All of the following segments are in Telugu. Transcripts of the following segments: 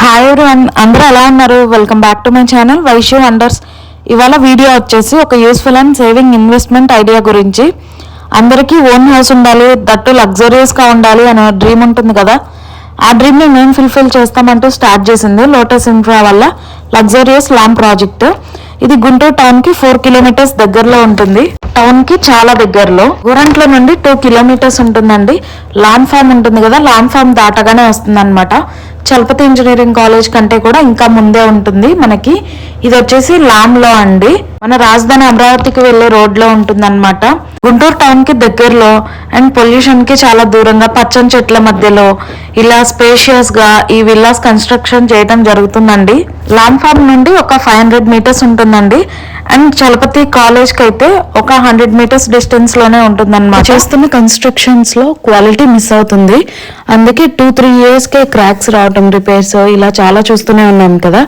హాయ్ ఎవరివన్ అందరూ ఎలా ఉన్నారు? Welcome back to my channel Vaishu wonders ఇవాళ వీడియో వచ్చేసి ఒక useful and saving investment idea గురించి. అందరికీ ఓన్ హౌస్ ఉండాలి దట్టు లగ్జరియస్గా ఉండాలి అనే డ్రీమ్ ఉంటుంది కదా. ఆ డ్రీమ్ని మేము ఫుల్ఫిల్ చేస్తామంటూ స్టార్ట్ చేసింది లోటస్ ఇన్ఫ్రా వల్ల లగ్జరియస్ ల్యాండ్ ప్రాజెక్ట్ ఇది గుంటూరు టౌన్కి ఫోర్ కిలోమీటర్స్ దగ్గరలో ఉంటుంది. టౌన్కి చాలా దగ్గరలో. గురంట్లో నుండి టూ కిలోమీటర్స్ ఉంటుందండి. ల్యాండ్ ఫామ్ ఉంటుంది కదా ల్యాండ్ ఫామ్ దాటగానే వస్తుంది అనమాట చలపతి ఇంజనీరింగ్ కాలేజ్ కంటే కూడా ఇంకా ముందే ఉంటుంది మనకి. ఇది వచ్చేసి లామ్లో అండి. మన రాజధాని అమరావతికి వెళ్ళే రోడ్లో ఉంటుంది అనమాట గుంటూరు టౌన్కి దగ్గరలో అండ్ పొల్యూషన్కి చాలా దూరంగా పచ్చని చెట్ల మధ్యలో ఇలా స్పేషియస్గా ఈ విల్లాస్ కన్స్ట్రక్షన్ చేయడం జరుగుతుందండి. లామ్ ఫార్మ్ నుండి ఒక ఫైవ్ హండ్రెడ్ మీటర్స్ ఉంటుందండి. అండ్ చలపతి కాలేజ్కి అయితే ఒక హండ్రెడ్ మీటర్స్ డిస్టెన్స్లోనే ఉంటుందన్నమాట. చేస్తున్న కన్స్ట్రక్షన్స్లో క్వాలిటీ మిస్ అవుతుంది. అందుకే టూ త్రీ ఇయర్స్ కే క్రాక్స్ రావటం రిపేర్స్ ఇలా చాలా చూస్తూనే ఉన్నాం కదా.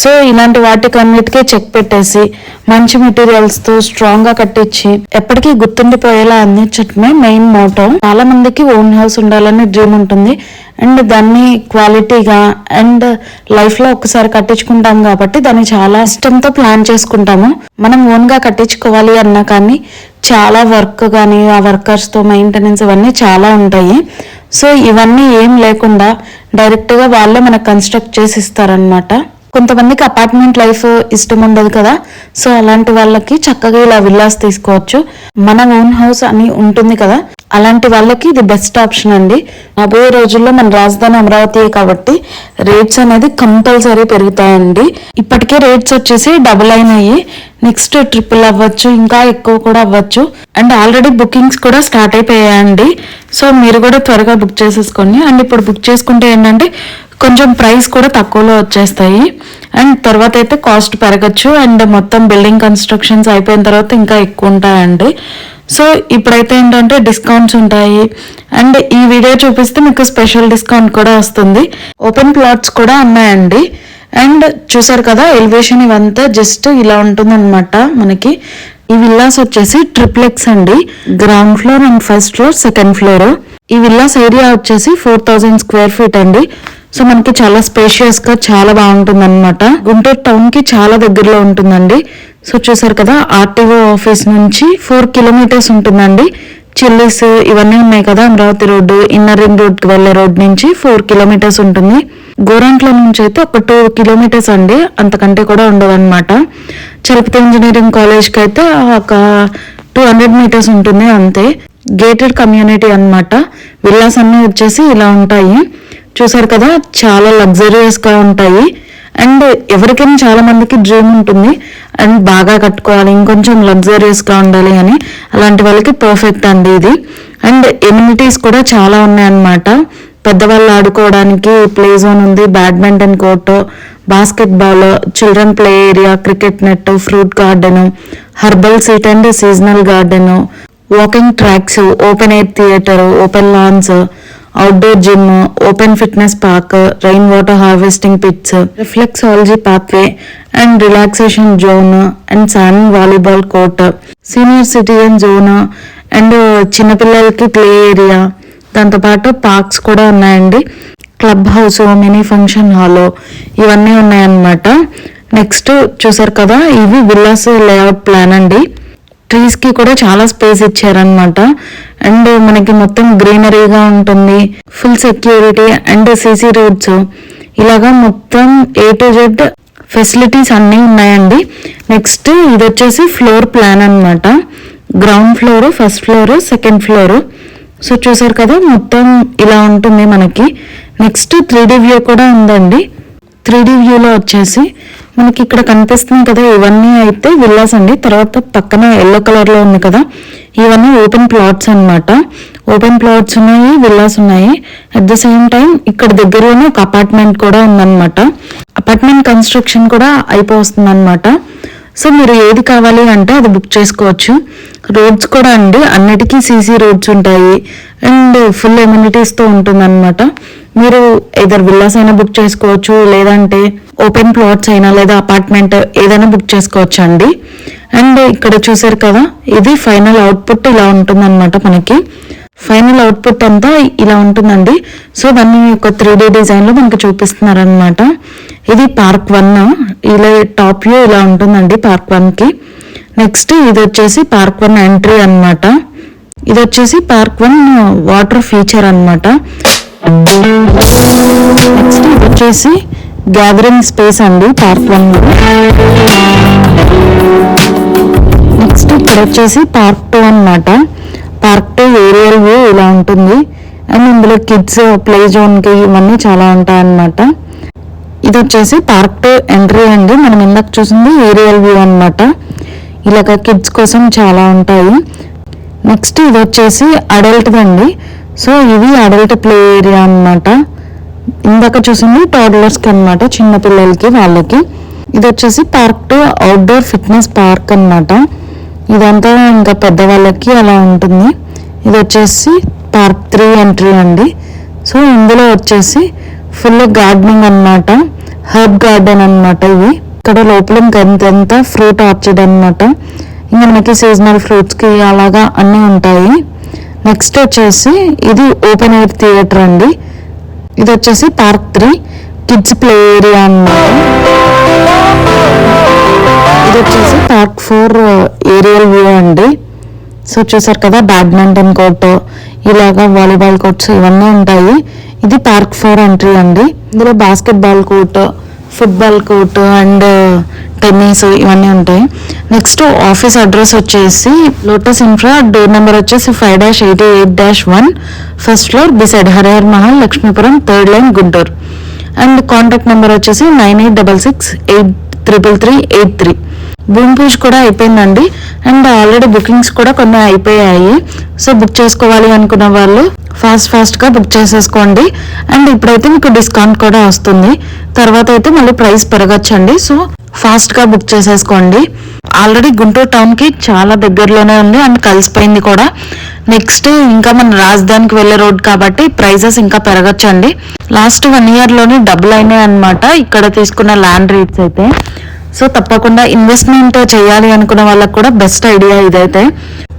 సో ఇలాంటి వాటికన్నిటికీ చెక్ పెట్టేసి మంచి మెటీరియల్స్తో స్ట్రాంగ్గా కట్టించి ఎప్పటికీ గుర్తుండిపోయేలా అందించటమే మెయిన్ మోటో చాలా మందికి ఓన్ హౌస్ ఉండాలని డ్రీమ్ ఉంటుంది. అండ్ దాన్ని క్వాలిటీగా అండ్ లైఫ్లో ఒకసారి కట్టించుకుంటాం కాబట్టి దాన్ని చాలా ఇష్టంతో ప్లాన్ చేసుకుంటాము. మనం ఓన్గా కట్టించుకోవాలి అన్నా కానీ చాలా వర్క్ కానీ ఆ వర్కర్స్తో మెయింటెనెన్స్ ఇవన్నీ చాలా ఉంటాయి. సో ఇవన్నీ ఏం లేకుండా డైరెక్ట్గా వాళ్ళే మనకు కన్స్ట్రక్ట్ చేసి ఇస్తారనమాట కొంతమందికి అపార్ట్మెంట్ లైఫ్ ఇష్టం ఉండదు కదా. సో అలాంటి వాళ్ళకి చక్కగా ఇలా విల్లాస్ తీసుకోవచ్చు. మన ఓన్ హౌస్ అని ఉంటుంది కదా. అలాంటి వాళ్ళకి ఇది బెస్ట్ ఆప్షన్ అండి. రాబోయే రోజుల్లో మన రాజధాని అమరావతి కాబట్టి రేట్స్ అనేది కంపల్సరీ పెరుగుతాయండి. ఇప్పటికే రేట్స్ వచ్చేసి డబుల్ అయినాయి. నెక్స్ట్ ట్రిపుల్ అవ్వచ్చు ఇంకా ఎక్కువ కూడా అవ్వచ్చు. అండ్ ఆల్రెడీ బుకింగ్స్ కూడా స్టార్ట్ అయిపోయాయండి. సో మీరు కూడా త్వరగా బుక్ చేసేసుకోండి అండ్ ఇప్పుడు బుక్ చేసుకుంటే ఏంటంటే కొంచెం ప్రైస్ కూడా తక్కువలో వచ్చేస్తాయి. అండ్ తర్వాత అయితే కాస్ట్ పెరగచ్చు. అండ్ మొత్తం బిల్డింగ్ కన్స్ట్రక్షన్స్ అయిపోయిన తర్వాత ఇంకా ఎక్కువ ఉంటాయండి. సో ఇప్పుడైతే ఏంటంటే డిస్కౌంట్స్ ఉంటాయి. అండ్ ఈ వీడియో చూపిస్తే మీకు స్పెషల్ డిస్కౌంట్ కూడా వస్తుంది. ఓపెన్ ప్లాట్స్ కూడా ఉన్నాయండి. అండ్ చూసారు కదా ఎలివేషన్ ఇవంతా జస్ట్ ఇలా ఉంటుందన్నమాట మనకి. ఈ విల్లాస్ వచ్చేసి ట్రిప్లెక్స్ అండి. Ground floor and first floor second floor ఈ విల్లాస్ ఏరియా వచ్చేసి ఫోర్ థౌజండ్ స్క్వేర్ ఫీట్ అండి. సో మనకి చాలా స్పేషియస్గా చాలా బాగుంటుంది అనమాట గుంటూరు టౌన్కి చాలా దగ్గరలో ఉంటుందండి. సో చూసారు కదా ఆర్టీఓ ఆఫీస్ నుంచి ఫోర్ కిలోమీటర్స్ ఉంటుందండి. చిల్లీస్ ఇవన్నీ ఉన్నాయి కదా అమరావతి రోడ్డు ఇన్నర్ రింగ్ రోడ్కి వెళ్ళే రోడ్ నుంచి ఫోర్ కిలోమీటర్స్ ఉంటుంది. గోరంట్ల నుంచి అయితే ఒక టూ కిలోమీటర్స్ అండి అంతకంటే కూడా ఉండదు అనమాట చలపతి ఇంజనీరింగ్ కాలేజ్కి అయితే ఒక టూ హండ్రెడ్ మీటర్స్ ఉంటుంది అంతే. గేటెడ్ కమ్యూనిటీ అనమాట విల్లాస్ అన్ని వచ్చేసి ఇలా ఉంటాయి. చూసారు కదా చాలా లగ్జరియస్గా ఉంటాయి. అండ్ ఎవరికైనా చాలా మందికి డ్రీమ్ ఉంటుంది. అండ్ బాగా కట్టుకోవాలి ఇంకొంచెం లగ్జరియస్గా ఉండాలి అని. అలాంటి వాళ్ళకి పర్ఫెక్ట్ అండి ఇది. అండ్ ఎమ్యూనిటీస్ కూడా చాలా ఉన్నాయన్నమాట. పెద్దవాళ్ళు ఆడుకోవడానికి ప్లే జోన్ ఉంది badminton court basketball children play area cricket net fruit garden herbal seat and seasonal garden walking tracks open air theatre open lawns outdoor gym open fitness park rain water harvesting pits reflexology pathway and relaxation zone and sand volleyball court senior citizen zone and చిన్నపిల్లలకి ప్లే ఏరియా దాంతోపాటు పార్క్స్ కూడా ఉన్నాయండి. Club house mini function hall ఇవన్నీ ఉన్నాయన్నమాట. నెక్స్ట్ చూసారు కదా ఇవి విల్లాస్ లేఅవుట్ ప్లాన్ అండి. ట్రీస్కి కూడా చాలా స్పేస్ ఇచ్చారనమాట అండ్ మనకి మొత్తం గ్రీనరీగా ఉంటుంది full security and CC roads ఇలాగా మొత్తం ఏ టు జెడ్ ఫెసిలిటీస్ అన్నీ ఉన్నాయండి. నెక్స్ట్ ఇది వచ్చేసి ఫ్లోర్ ప్లాన్ అన్నమాట. Ground floor first floor second floor so చూసారు కదా మొత్తం ఇలా ఉంటుంది మనకి. నెక్స్ట్ త్రీ వ్యూ కూడా ఉందండి. త్రీడీ వ్యూలో వచ్చేసి మనకి ఇక్కడ కనిపిస్తుంది కదా ఇవన్నీ అయితే విల్లాస్ అండి. తర్వాత పక్కన ఎల్లో కలర్లో ఉంది కదా ఇవన్నీ ఓపెన్ ప్లాట్స్ అనమాట ఓపెన్ ప్లాట్స్ ఉన్నాయి విల్లాస్ ఉన్నాయి. అట్ ద సేమ్ టైం ఇక్కడ దగ్గరలోనే ఒక అపార్ట్మెంట్ కూడా ఉందన్నమాట. అపార్ట్మెంట్ కన్స్ట్రక్షన్ కూడా అయిపోతుంది అనమాట సో మీరు ఏది కావాలి అంటే అది బుక్ చేసుకోవచ్చు. రోడ్స్ కూడా అండి అన్నిటికీ సీసీ రోడ్స్ ఉంటాయి. అండ్ ఫుల్ ఎమ్యూనిటీస్తో ఉంటుందన్నమాట. మీరు ఇద్దరు విల్లాస్ అయినా బుక్ చేసుకోవచ్చు లేదంటే ఓపెన్ ప్లాట్స్ అయినా లేదా అపార్ట్మెంట్ ఏదైనా బుక్ చేసుకోవచ్చు అండి. అండ్ ఇక్కడ చూసారు కదా ఇది ఫైనల్ అవుట్పుట్ ఇలా ఉంటుందన్నమాట మనకి. ఫైనల్ అవుట్పుట్ అంతా ఇలా ఉంటుందండి. సో దాన్ని ఒక త్రీ డీ డిజైన్లో మనకి చూపిస్తున్నారనమాట ఇది పార్క్ వన్ ఇలా టాప్ వ్యూ ఇలా ఉంటుందండి పార్క్ వన్కి నెక్స్ట్ ఇది వచ్చేసి పార్క్ వన్ ఎంట్రీ అన్నమాట. ఇది వచ్చేసి పార్క్ వన్ వాటర్ ఫీచర్ అన్నమాట. నెక్స్ట్ ఇది వచ్చేసి గ్యాదరింగ్ స్పేస్ అండి పార్క్ వన్ నెక్స్ట్ ఇక్కడ వచ్చేసి పార్క్ టూ అన్నమాట. పార్క్ టూ ఏరియల్ వ్యూ ఇలా ఉంటుంది. అండ్ ఇందులో కిడ్స్ ప్లే జోన్కి ఇవన్నీ చాలా ఉంటాయి అన్నమాట ఇది వచ్చేసి పార్క్ టూ ఎంట్రీ అండి. మనం ఇందాక చూసింది ఏరియల్ వ్యూ అన్నమాట. ఇలాగ కిడ్స్ కోసం చాలా ఉంటాయి. నెక్స్ట్ ఇది వచ్చేసి అడల్ట్ అండి. సో ఇది అడల్ట్ ప్లే ఏరియా అన్నమాట. ఇందాక చూసింది టోడ్లర్స్కి అనమాట చిన్న పిల్లలకి వాళ్ళకి. ఇది వచ్చేసి park two outdoor fitness park అన్నమాట. ఇదంతా ఇంకా పెద్దవాళ్ళకి అలా ఉంటుంది. ఇది వచ్చేసి పార్క్ త్రీ ఎంట్రీ అండి. సో ఇందులో వచ్చేసి ఫుల్ గార్డెనింగ్ అన్నమాట. హర్బ్ గార్డెన్ అన్నమాట ఇవి ఇక్కడ లోపల ఇంకంతా ఫ్రూట్ ఆర్చర్డ్ అన్నమాట. ఇంకా మనకి సీజనల్ ఫ్రూట్స్కి అలాగా అన్నీ ఉంటాయి. నెక్స్ట్ వచ్చేసి ఇది ఓపెన్ ఎయిర్ థియేటర్ అండి. ఇది వచ్చేసి park three kids play area అన్నమాట. ఇది వచ్చేసి పార్క్ ఫోర్ సో చూసారు కదా బ్యాడ్మింటన్ కోర్ట్ ఇలాగా వాలీబాల్ కోర్ట్స్ ఇవన్నీ ఉంటాయి. ఇది పార్క్ ఫోర్ ఎంట్రీ అండి. ఇందులో basketball court football court and tennis ఇవన్నీ ఉంటాయి. నెక్స్ట్ ఆఫీస్ అడ్రస్ వచ్చేసి లోటస్ ఇన్ఫ్రా డోర్ నెంబర్ వచ్చేసి five dash eighty eight dash one first floor beside Harihar Mahal Lakshmipuram third line Guntur and contact number వచ్చేసి nine eight double six eight triple three eight three భూమి పూజ కూడా అయిపోయిందండి. అండ్ ఆల్రెడీ బుకింగ్స్ కూడా కొన్ని అయిపోయాయి. సో బుక్ చేసుకోవాలి అనుకున్న వాళ్ళు ఫాస్ట్ ఫాస్ట్గా బుక్ చేసేసుకోండి. అండ్ ఇప్పుడైతే మీకు డిస్కౌంట్ కూడా వస్తుంది. తర్వాత అయితే మళ్ళీ ప్రైస్ పెరగచ్చండి. సో ఫాస్ట్గా బుక్ చేసేసుకోండి. ఆల్రెడీ గుంటూరు టౌన్కి చాలా దగ్గరలోనే ఉంది. అండ్ కలిసిపోయింది కూడా. నెక్స్ట్ ఇంకా మన రాజధానికి వెళ్ళే రోడ్ కాబట్టి ప్రైజెస్ ఇంకా పెరగచ్చండి. లాస్ట్ వన్ ఇయర్లోనే డబుల్ అయినాయి అనమాట ఇక్కడ తీసుకున్న ల్యాండ్ రేట్స్ అయితే. సో తప్పకుండా ఇన్వెస్ట్మెంట్ చేయాలి అనుకునే వాళ్ళకి కూడా బెస్ట్ ఐడియా ఇదైతే.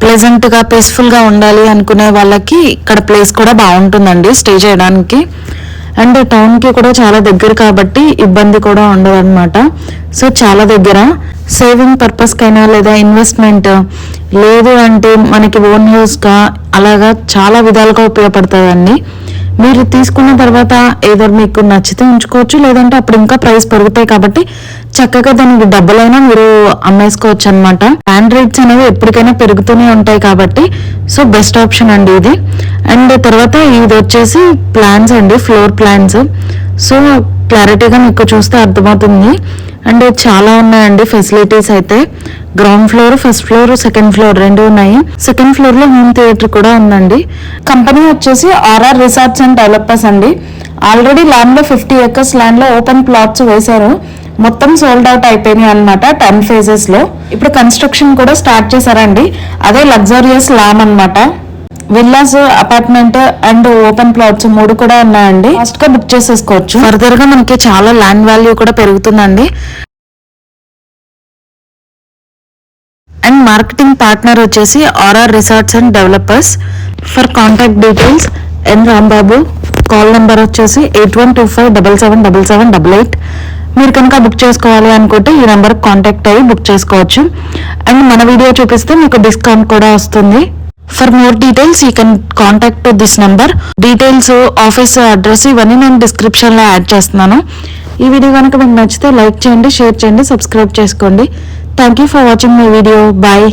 ప్లెజెంట్గా పీస్ఫుల్గా ఉండాలి అనుకునే వాళ్ళకి ఇక్కడ ప్లేస్ కూడా బాగుంటుందండి స్టే చేయడానికి. అండ్ టౌన్కి కూడా చాలా దగ్గర కాబట్టి ఇబ్బంది కూడా ఉండదు అనమాట సో చాలా దగ్గర. సేవింగ్ పర్పస్ కైనా లేదా ఇన్వెస్ట్మెంట్ లేదు అంటే మనకి ఓన్ యూస్గా అలాగా చాలా విధాలుగా ఉపయోగపడుతుందండి. మీరు తీసుకున్న తర్వాత ఏదో మీకు నచ్చితే ఉంచుకోవచ్చు లేదంటే అప్పుడు ఇంకా ప్రైస్ పెరుగుతాయి కాబట్టి చక్కగా దానికి డబ్బులైనా మీరు అమ్మేసుకోవచ్చు అనమాట ల్యాండ్ రేట్స్ అనేవి ఎప్పటికైనా పెరుగుతూనే ఉంటాయి కాబట్టి సో బెస్ట్ ఆప్షన్ అండి ఇది. అండ్ తర్వాత ఇది వచ్చేసి ప్లాన్స్ అండి ఫ్లోర్ ప్లాన్స్. సో క్లారిటీగా మీకు చూస్తే అర్థమవుతుంది. అండ్ చాలా ఉన్నాయండి ఫెసిలిటీస్ అయితే. Ground floor first floor second floor రెండు ఉన్నాయి. సెకండ్ ఫ్లోర్లో హోమ్ థియేటర్ కూడా ఉందండి. కంపెనీ వచ్చేసి ఆర్ఆర్ రిసార్ట్స్ అండ్ డెవలపర్స్ అండి. ఆల్రెడీ ల్యాండ్లో ఫిఫ్టీ ఎకర్స్ ల్యాండ్లో ఓపెన్ ప్లాట్స్ వేశారు. మొత్తం సోల్డ్ అవుట్ అయిపోయినాయి అనమాట టెన్ ఫేజెస్లో. ఇప్పుడు కన్స్ట్రక్షన్ కూడా స్టార్ట్ చేశారండి. అదే లగ్జరియస్ ల్యామ్ అన్నమాట. Villas apartment and open plots మూడు కూడా ఉన్నాయండి. ఫస్ట్గా బుక్ చేసేసుకోవచ్చు. ఫర్దర్గా మనకి చాలా ల్యాండ్ వాల్యూ కూడా పెరుగుతుందండి. అండ్ మార్కెటింగ్ పార్ట్నర్ వచ్చేసి RR resorts and developers. For contact details N Rambabu. Call number వచ్చేసి eight one two five double seven double seven double eight. మీరు కనుక బుక్ చేసుకోవాలి అనుకుంటే ఈ నెంబర్కి కాంటాక్ట్ అయ్యి బుక్ చేసుకోవచ్చు. అండ్ మన వీడియో చూపిస్తే మీకు డిస్కౌంట్ కూడా వస్తుంది. For more details you can contact this number details office address ఇవన్నీ నేను డిస్క్రిప్షన్లో యాడ్ చేస్తున్నాను. ఈ వీడియో కనుక మీకు నచ్చితే లైక్ చేయండి షేర్ చేయండి సబ్స్క్రైబ్ చేసుకోండి. Thank you for watching my video bye